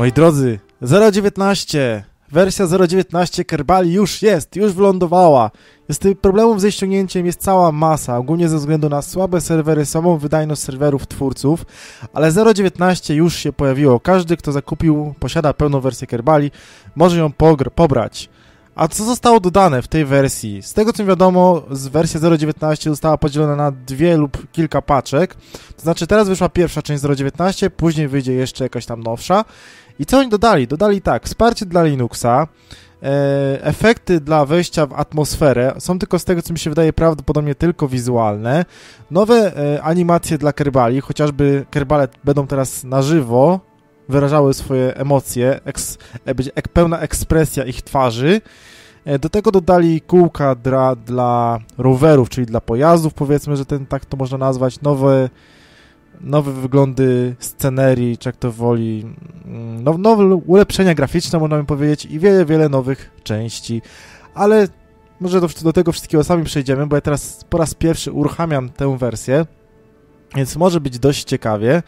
Moi drodzy, 0.19, wersja 0.19 Kerbali już jest, już wylądowała. Jest problemów ze ściągnięciem jest cała masa, ogólnie ze względu na słabe serwery, słabą wydajność serwerów twórców, ale 0.19 już się pojawiło. Każdy, kto zakupił, posiada pełną wersję Kerbali, może ją pobrać. A co zostało dodane w tej wersji? Z tego co mi wiadomo, wersja 0.19 została podzielona na dwie lub kilka paczek. To znaczy teraz wyszła pierwsza część 0.19, później wyjdzie jeszcze jakaś tam nowsza. I co oni dodali? Dodali tak, wsparcie dla Linuxa, e, efekty dla wejścia w atmosferę, są tylko z tego co mi się wydaje prawdopodobnie tylko wizualne, nowe e, animacje dla Kerbali, chociażby Kerbale będą teraz na żywo, wyrażały swoje emocje, eks, e, pełna ekspresja ich twarzy. Do tego dodali kółka dla, dla rowerów, czyli dla pojazdów, powiedzmy, że ten tak to można nazwać, nowe, nowe wyglądy scenerii, czy jak to woli, mm, now, nowe ulepszenia graficzne, można by powiedzieć, i wiele, wiele nowych części, ale może do, do tego wszystkiego sami przejdziemy, bo ja teraz po raz pierwszy uruchamiam tę wersję, więc może być dość ciekawie.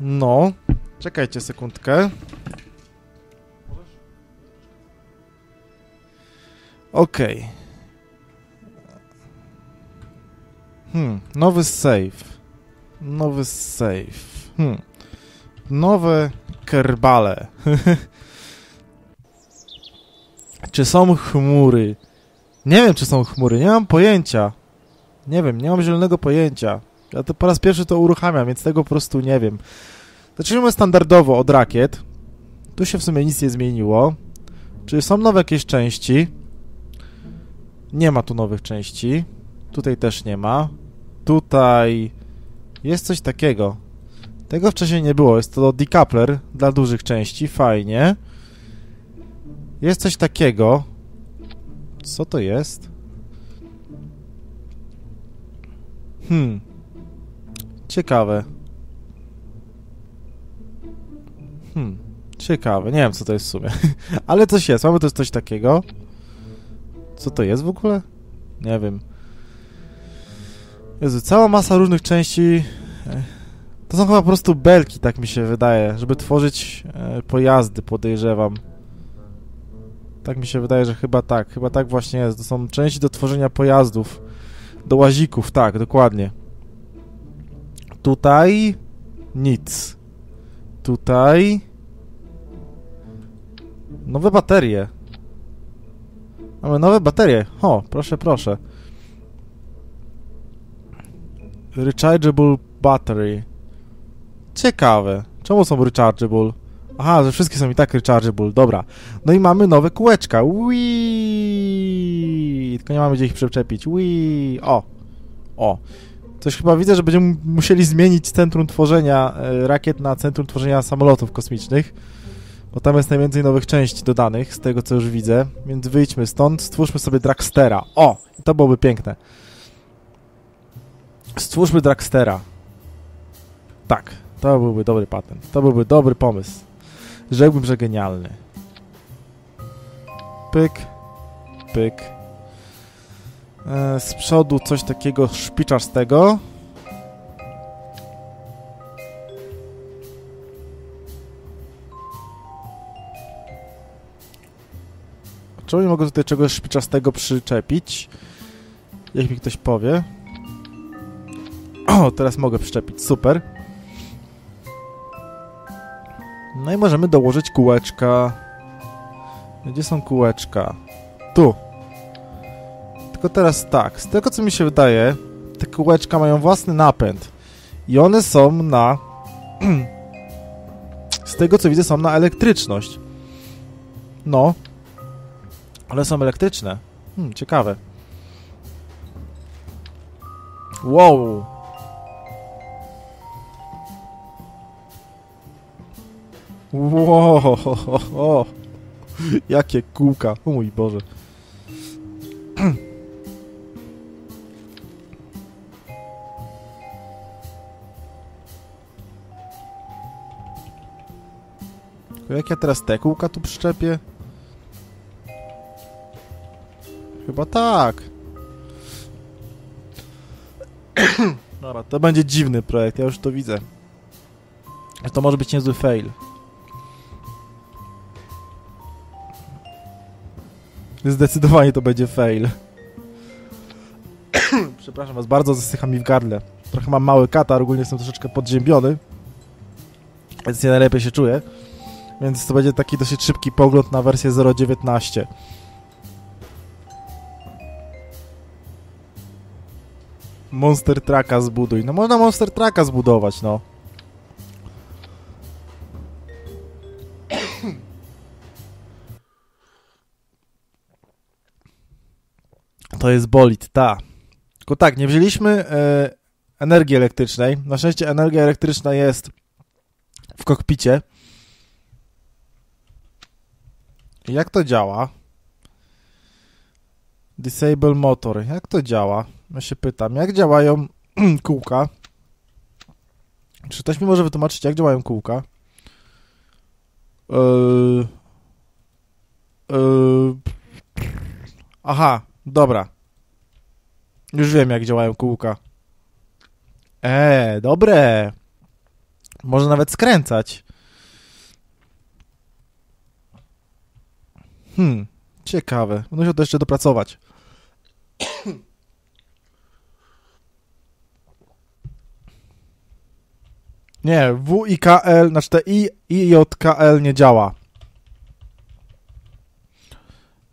No, Czekajcie sekundkę. Okej. Okay. Hmm, nowy save. Nowy save. Hmm. Nowe kerbale. czy są chmury? Nie wiem, czy są chmury. Nie mam pojęcia. Nie wiem, nie mam zielonego pojęcia. Ja to po raz pierwszy to uruchamiam, więc tego po prostu nie wiem. Zacznijmy standardowo od rakiet. Tu się w sumie nic nie zmieniło. Czy są nowe jakieś części? Nie ma tu nowych części. Tutaj też nie ma. Tutaj jest coś takiego. Tego wcześniej nie było. Jest to decoupler dla dużych części. Fajnie. Jest coś takiego. Co to jest? Hmm. Ciekawe. Hmm, ciekawe. Nie wiem, co to jest w sumie. Ale coś jest. Mamy jest coś takiego. Co to jest w ogóle? Nie wiem. Jezu, cała masa różnych części. To są chyba po prostu belki, tak mi się wydaje, żeby tworzyć e, pojazdy, podejrzewam. Tak mi się wydaje, że chyba tak. Chyba tak właśnie jest. To są części do tworzenia pojazdów. Do łazików, tak, dokładnie. Tutaj nic. Tutaj Nowe baterie. Mamy nowe baterie. O, proszę, proszę. Rechargeable battery. Ciekawe. Czemu są rechargeable? Aha, że wszystkie są i tak rechargeable. Dobra. No i mamy nowe kółeczka. Wii. Tylko nie mamy gdzie ich przyczepić. Wii. O. O. Coś chyba widzę, że będziemy musieli zmienić centrum tworzenia e, rakiet na centrum tworzenia samolotów kosmicznych. Bo tam jest najwięcej nowych części dodanych, z tego co już widzę. Więc wyjdźmy stąd, stwórzmy sobie Dragstera. O! To byłoby piękne. Stwórzmy Dragstera. Tak, to byłby dobry patent. To byłby dobry pomysł. Rzekłbym, że genialny. Pyk. Pyk. E, z przodu coś takiego szpiczastego. Czemu nie mogę tutaj czegoś szpiczastego przyczepić? Jak mi ktoś powie. O, teraz mogę przyczepić, super. No i możemy dołożyć kółeczka. Gdzie są kółeczka? Tu. Tylko teraz tak, z tego co mi się wydaje, te kółeczka mają własny napęd. I one są na... z tego co widzę, są na elektryczność. No, ale są elektryczne. Hmm, ciekawe. Wow! Wow! Jakie kółka! O mój Boże. Jak ja teraz te kółka tu przyczepię? Chyba tak. Dobra, to będzie dziwny projekt, ja już to widzę. To może być niezły fail. Zdecydowanie to będzie fail. Przepraszam was bardzo, zasycha mi w gardle. Trochę mam mały katar, ogólnie jestem troszeczkę podziębiony, więc nie najlepiej się czuję. Więc to będzie taki dosyć szybki pogląd na wersję 0.19. Monster Trucka zbuduj. No można Monster Trucka zbudować, no. To jest bolid, ta. Tylko tak, nie wzięliśmy e, energii elektrycznej. Na szczęście energia elektryczna jest w kokpicie. Jak to działa? Disable motor. Jak to działa? Ja się pytam, jak działają kółka? Czy ktoś mi może wytłumaczyć, jak działają kółka? Yy... Yy... Aha, dobra. Już wiem, jak działają kółka. Eee, dobre. Może nawet skręcać. Hmm, ciekawe. Muszę to jeszcze dopracować. Nie, W i KL, znaczy te I, I, J, K, L nie działa.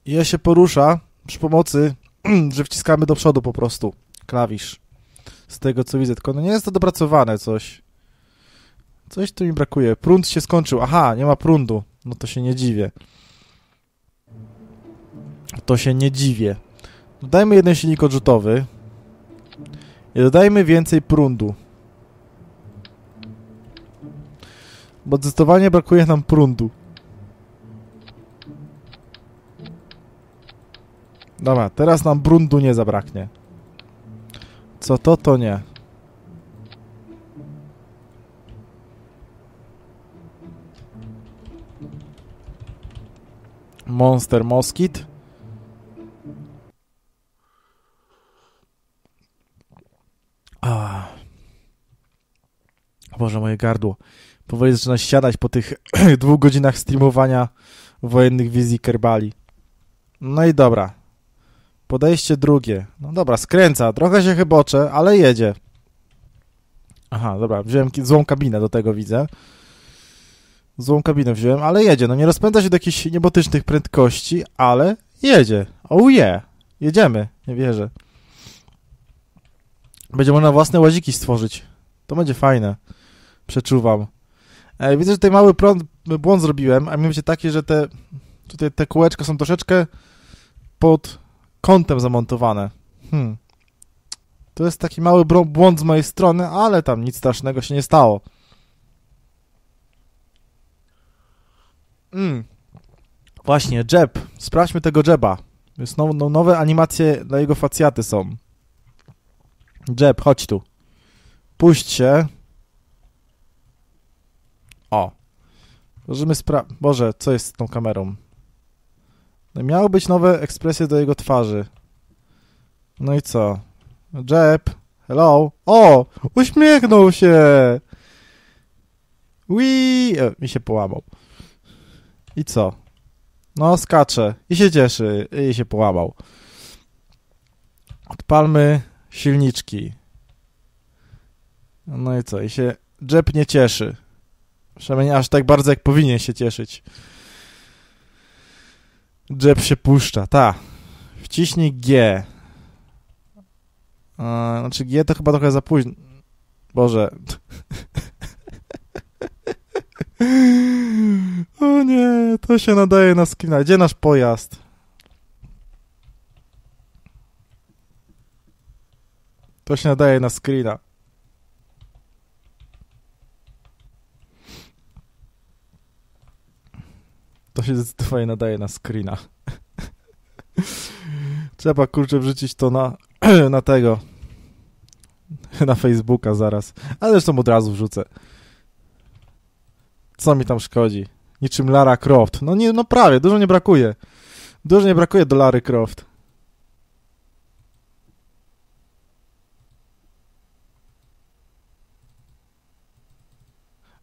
Je się porusza przy pomocy, że wciskamy do przodu po prostu klawisz. Z tego co widzę, tylko no nie jest to dopracowane coś. Coś tu mi brakuje. Prąd się skończył. Aha, nie ma prądu. No to się nie dziwię. To się nie dziwię. Dodajmy jeden silnik odrzutowy. I dodajmy więcej prądu. Bo zdecydowanie brakuje nam prądu. Dobra, teraz nam prądu nie zabraknie. Co to, to nie. Monster Moskit. Boże, moje gardło. Powoli zaczyna siadać po tych dwóch godzinach streamowania wojennych wizji Kerbali. No i dobra. Podejście drugie. No dobra, skręca. Trochę się chybocze, ale jedzie. Aha, dobra, wziąłem złą kabinę do tego, widzę. Złą kabinę wziąłem, ale jedzie. No nie rozpędza się do jakichś niebotycznych prędkości, ale jedzie. Oh yeah. Jedziemy. Nie wierzę. Będzie można własne łaziki stworzyć. To będzie fajne. Przeczuwam. E, widzę, że tutaj mały prąd, błąd zrobiłem, a mianowicie taki, że te tutaj te kółeczka są troszeczkę pod kątem zamontowane. Hmm. To jest taki mały błąd z mojej strony, ale tam nic strasznego się nie stało. Mm. Właśnie, Jeb. Sprawdźmy tego Jeba. Jest now, no, nowe animacje dla jego facjaty są. Jeb, chodź tu. Puść się. O. Możemy spra... Boże, co jest z tą kamerą? Miały być nowe ekspresje do jego twarzy. No i co? Jeb, hello. O! Uśmiechnął się! Wii! E, mi się połamał. I co? No, skacze. I się cieszy. I się połamał. Odpalmy silniczki. No i co? I się Jeb nie cieszy. Przynajmniej aż tak bardzo, jak powinien się cieszyć. Jeb się puszcza, ta. Wciśnij G. E, znaczy G to chyba trochę za późno. Boże. o nie, to się nadaje na skina. Gdzie nasz pojazd? To się nadaje na screena. Się zdecydowanie nadaje na screena. Trzeba kurczę wrzucić to na, na tego. Na Facebooka zaraz. Ale zresztą od razu wrzucę. Co mi tam szkodzi? Niczym Lara Croft. No nie, no prawie, dużo nie brakuje. Dużo nie brakuje do Lary Croft.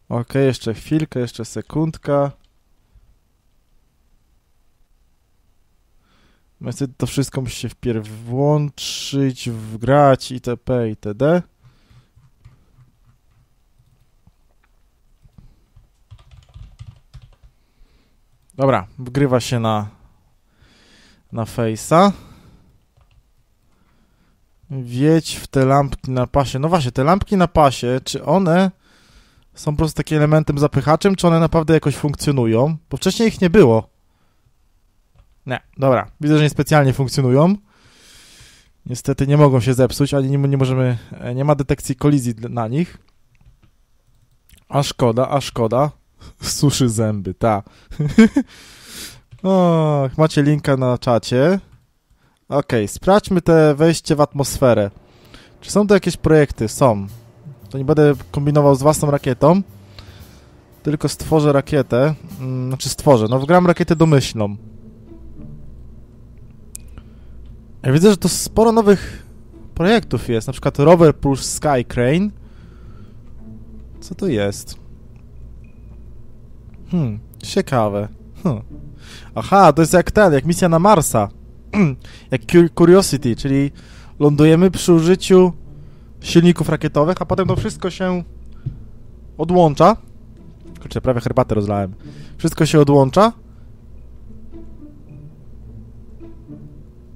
Ok, jeszcze chwilkę, jeszcze sekundka. Niestety to wszystko musi się wpierw włączyć, wgrać itp. itd. Dobra, wgrywa się na na Face'a. Wiedź w te lampki na pasie. No właśnie, te lampki na pasie, czy one są po prostu takim elementem zapychaczem, czy one naprawdę jakoś funkcjonują? Bo wcześniej ich nie było. Nie, dobra. Widzę, że niespecjalnie funkcjonują. Niestety nie mogą się zepsuć, ani nie, nie możemy, nie ma detekcji kolizji na nich. A szkoda, a szkoda. Suszy zęby, ta. o, macie linka na czacie. Ok, sprawdźmy te wejście w atmosferę. Czy są to jakieś projekty? Są. To nie będę kombinował z własną rakietą, tylko stworzę rakietę. Hmm, znaczy stworzę, no wgram rakietę domyślną. Ja widzę, że to sporo nowych projektów jest, na przykład Rover plus Sky Crane. Co to jest? Hmm, ciekawe. Hmm. Aha, to jest jak ten, jak misja na Marsa. jak Curiosity, czyli lądujemy przy użyciu silników rakietowych, a potem to wszystko się odłącza. Kurczę, prawie herbatę rozlałem. Wszystko się odłącza.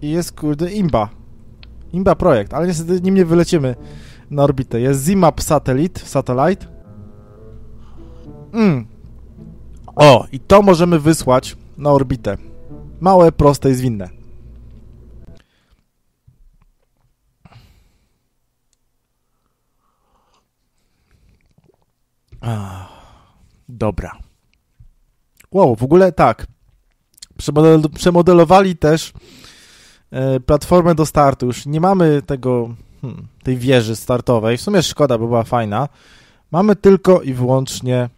I jest, kurde, imba. Imba projekt, ale niestety nim nie wylecimy na orbitę. Jest ZMAP Satellite, Satellite. Mm. O, i to możemy wysłać na orbitę. Małe, proste i zwinne. Dobra. Wow, w ogóle tak. Przemodel przemodelowali też platformę do startu. Już nie mamy tego, hmm, tej wieży startowej. W sumie szkoda, bo była fajna. Mamy tylko i wyłącznie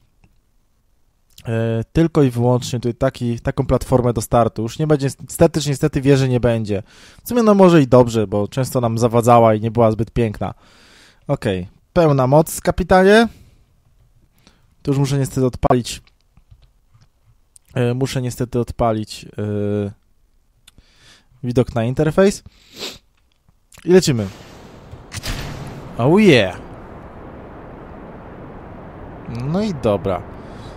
e, tylko i wyłącznie tutaj taki, taką platformę do startu. Już nie będzie, niestety niestety wieży nie będzie. W sumie no może i dobrze, bo często nam zawadzała i nie była zbyt piękna. Ok, pełna moc, kapitanie. To już muszę niestety odpalić. Yy, muszę niestety odpalić widok na interfejs. I lecimy. Oh yeah! No i dobra.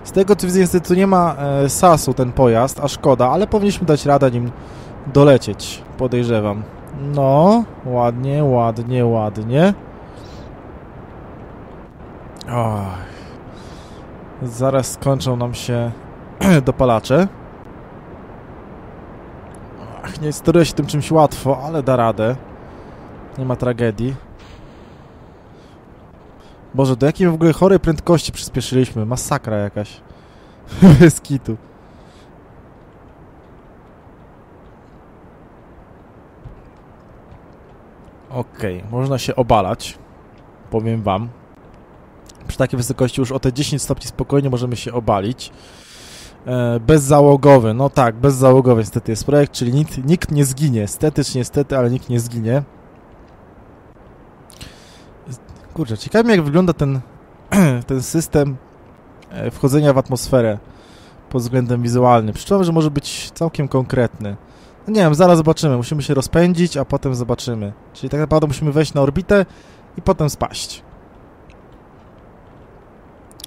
Z tego co widzę, niestety nie ma e, sasu ten pojazd, a szkoda, ale powinniśmy dać radę nim dolecieć, podejrzewam. No, ładnie, ładnie, ładnie. Och. Zaraz skończą nam się dopalacze. Nie steruję się tym czymś łatwo, ale da radę. Nie ma tragedii. Boże, do jakiej w ogóle chorej prędkości przyspieszyliśmy? Masakra jakaś. Bez kitu. Okej, okay, można się obalać. Powiem wam przy takiej wysokości już o te 10 stopni spokojnie możemy się obalić. E, bezzałogowy, no tak, bezzałogowy niestety jest projekt, czyli nikt, nikt nie zginie. Stety czy niestety, ale nikt nie zginie. Kurczę, ciekawe jak wygląda ten, ten system e, wchodzenia w atmosferę pod względem wizualnym. Przeczuwam, że może być całkiem konkretny. No nie wiem, zaraz zobaczymy. Musimy się rozpędzić, a potem zobaczymy. Czyli tak naprawdę musimy wejść na orbitę i potem spaść.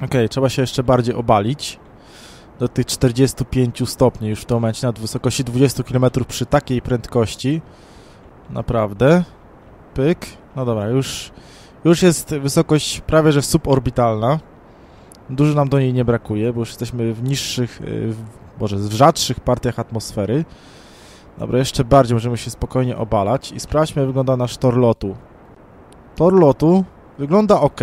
Ok, trzeba się jeszcze bardziej obalić do tych 45 stopni już w tym momencie na wysokości 20 km przy takiej prędkości. Naprawdę. Pyk. No dobra, już, już jest wysokość prawie że suborbitalna. Dużo nam do niej nie brakuje, bo już jesteśmy w niższych, y, może w rzadszych partiach atmosfery. Dobra, jeszcze bardziej możemy się spokojnie obalać i sprawdźmy jak wygląda nasz tor lotu. Tor lotu wygląda ok.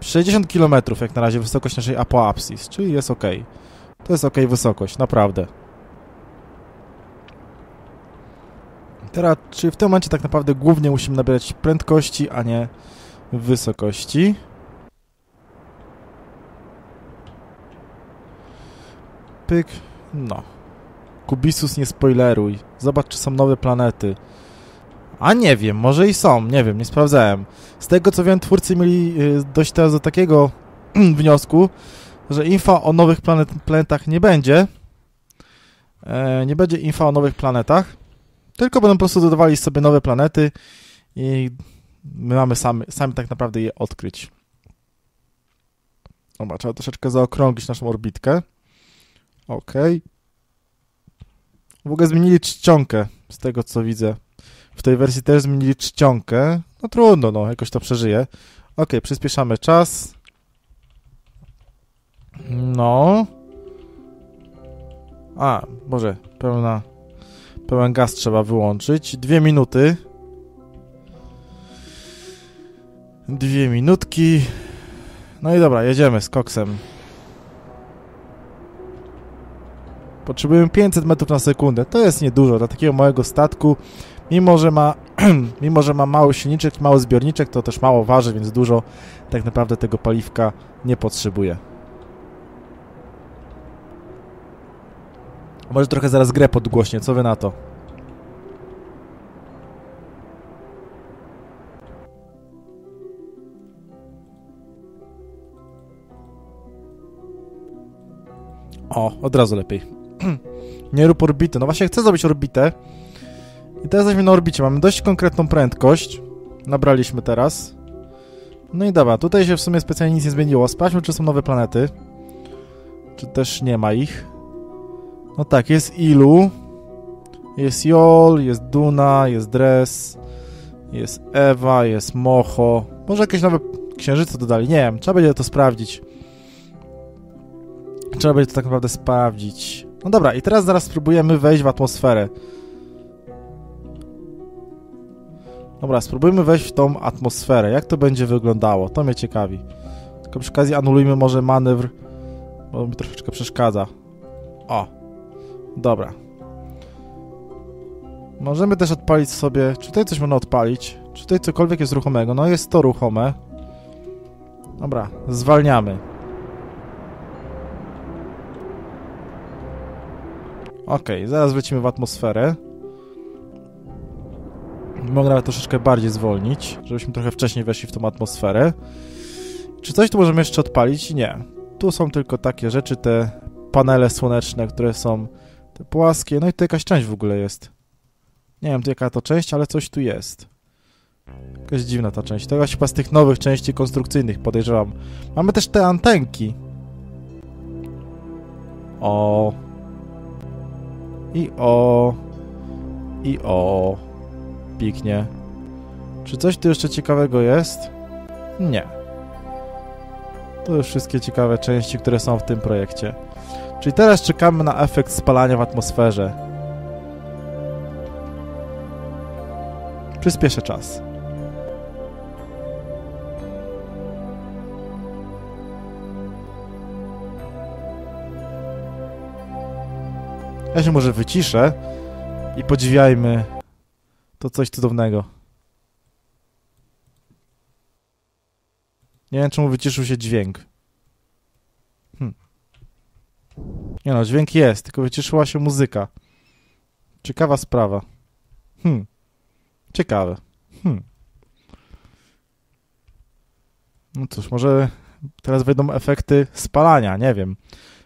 60 km jak na razie wysokość naszej apoapsis, czyli jest ok. To jest ok wysokość, naprawdę. Teraz, czy w tym momencie tak naprawdę głównie musimy nabierać prędkości, a nie wysokości. Pyk, no. Kubisus nie spoileruj. Zobacz, czy są nowe planety. A nie wiem, może i są, nie wiem, nie sprawdzałem. Z tego co wiem, twórcy mieli y, dojść teraz do takiego wniosku, że info o nowych planet, planetach nie będzie. E, nie będzie info o nowych planetach. Tylko będą po prostu dodawali sobie nowe planety i my mamy sami, sami tak naprawdę je odkryć. Dobra, trzeba troszeczkę zaokrąglić naszą orbitkę. Ok. W ogóle zmienili czcionkę, z tego co widzę. W tej wersji też zmienili czcionkę. No trudno, no, jakoś to przeżyje. Ok, przyspieszamy czas. No. A, może pełna, pełen gaz trzeba wyłączyć. Dwie minuty. Dwie minutki. No i dobra, jedziemy z koksem. Potrzebujemy 500 metrów na sekundę. To jest niedużo dla takiego małego statku. Mimo, że ma, mimo, że ma mały silniczek, mały zbiorniczek, to też mało waży, więc dużo tak naprawdę tego paliwka nie potrzebuje. Może trochę zaraz grę podgłośnie, co wy na to? O, od razu lepiej. Nie rób orbity. No właśnie chcę zrobić orbitę. I teraz jesteśmy na orbicie. Mamy dość konkretną prędkość. Nabraliśmy teraz. No i dobra, tutaj się w sumie specjalnie nic nie zmieniło. Sprawdźmy, czy są nowe planety. Czy też nie ma ich. No tak, jest Ilu. Jest Jol, jest Duna, jest Dres. Jest Ewa, jest Mocho. Może jakieś nowe księżyce dodali. Nie wiem, trzeba będzie to sprawdzić. Trzeba będzie to tak naprawdę sprawdzić. No dobra, i teraz zaraz spróbujemy wejść w atmosferę. Dobra, spróbujmy wejść w tą atmosferę. Jak to będzie wyglądało? To mnie ciekawi. Tylko przy okazji anulujmy może manewr, bo mi troszeczkę przeszkadza. O, dobra. Możemy też odpalić sobie... Czy tutaj coś można odpalić? Czy tutaj cokolwiek jest ruchomego? No jest to ruchome. Dobra, zwalniamy. Ok, zaraz wlecimy w atmosferę. Mogę nawet troszeczkę bardziej zwolnić, żebyśmy trochę wcześniej weszli w tą atmosferę. Czy coś tu możemy jeszcze odpalić? Nie. Tu są tylko takie rzeczy, te panele słoneczne, które są te płaskie. No i tu jakaś część w ogóle jest. Nie wiem, tu jaka to część, ale coś tu jest. Jakaś dziwna ta część. To chyba z tych nowych części konstrukcyjnych, podejrzewam. Mamy też te antenki. O, i o. I o. Piknie. Czy coś tu jeszcze ciekawego jest? Nie. To już wszystkie ciekawe części, które są w tym projekcie. Czyli teraz czekamy na efekt spalania w atmosferze. Przyspieszę czas. Ja się może wyciszę i podziwiajmy to coś cudownego. Nie wiem, czemu wyciszył się dźwięk. Nie no, dźwięk jest, tylko wyciszyła się muzyka. Ciekawa sprawa. Hmm. Ciekawe. Hmm. No cóż, może teraz wejdą efekty spalania, nie wiem.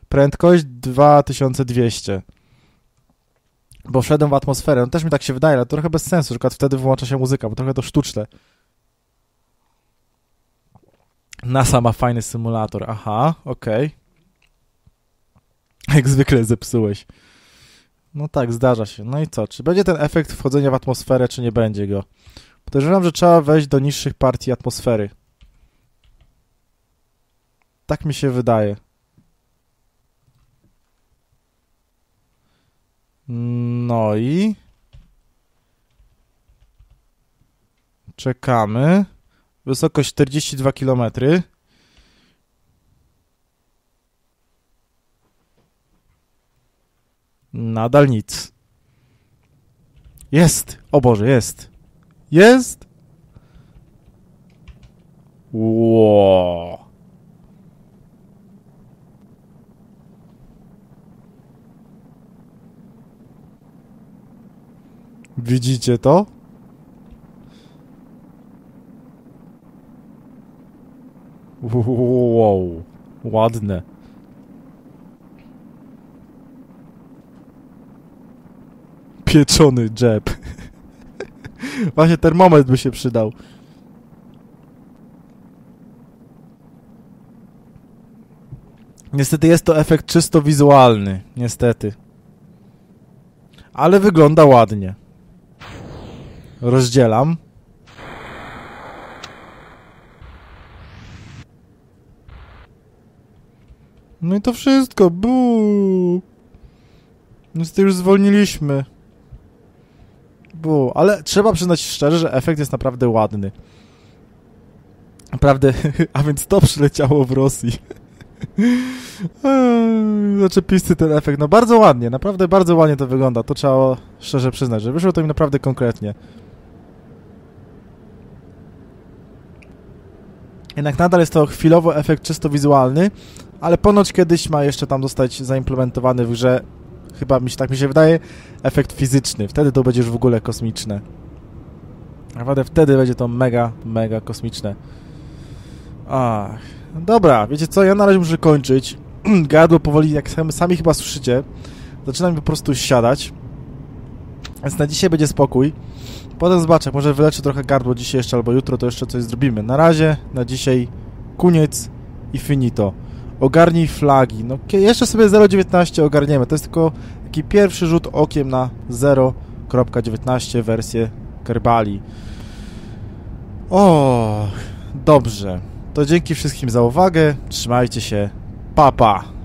Prędkość 2200 bo wszedłem w atmosferę. No też mi tak się wydaje, ale to trochę bez sensu, że wtedy wyłącza się muzyka, bo trochę to sztuczne. NASA ma fajny symulator. Aha, okej. Okay. Jak zwykle zepsułeś. No tak, zdarza się. No i co? Czy będzie ten efekt wchodzenia w atmosferę, czy nie będzie go? Podejrzewam, że trzeba wejść do niższych partii atmosfery. Tak mi się wydaje. No i... Czekamy. Wysokość 42 km. Nadal nic. Jest! O Boże, jest! Jest! Wow. Widzicie to? Wow, ładne. Pieczony jab. Właśnie termometr by się przydał. Niestety jest to efekt czysto wizualny. Niestety. Ale wygląda ładnie. Rozdzielam. No i to wszystko. Bu. Niestety już zwolniliśmy. Bu. Ale trzeba przyznać szczerze, że efekt jest naprawdę ładny. Naprawdę, a więc to przyleciało w Rosji. Zaczepisty ten efekt. No bardzo ładnie, naprawdę bardzo ładnie to wygląda. To trzeba szczerze przyznać, że wyszło to mi naprawdę konkretnie. Jednak nadal jest to chwilowo efekt czysto wizualny, ale ponoć kiedyś ma jeszcze tam zostać zaimplementowany w grze, chyba mi się, tak mi się wydaje, efekt fizyczny. Wtedy to będzie już w ogóle kosmiczne. Naprawdę wtedy będzie to mega, mega kosmiczne. Ach, dobra, wiecie co, ja na razie muszę kończyć. Gardło powoli, jak sami chyba słyszycie, zaczyna mi po prostu siadać. Więc na dzisiaj będzie spokój. Potem zobaczę, może wyleczę trochę gardło dzisiaj jeszcze albo jutro, to jeszcze coś zrobimy. Na razie, na dzisiaj, koniec i finito. Ogarnij flagi. No, jeszcze sobie 0.19 ogarniemy. To jest tylko taki pierwszy rzut okiem na 0.19 wersję Kerbali. O, dobrze. To dzięki wszystkim za uwagę. Trzymajcie się. Papa. Pa.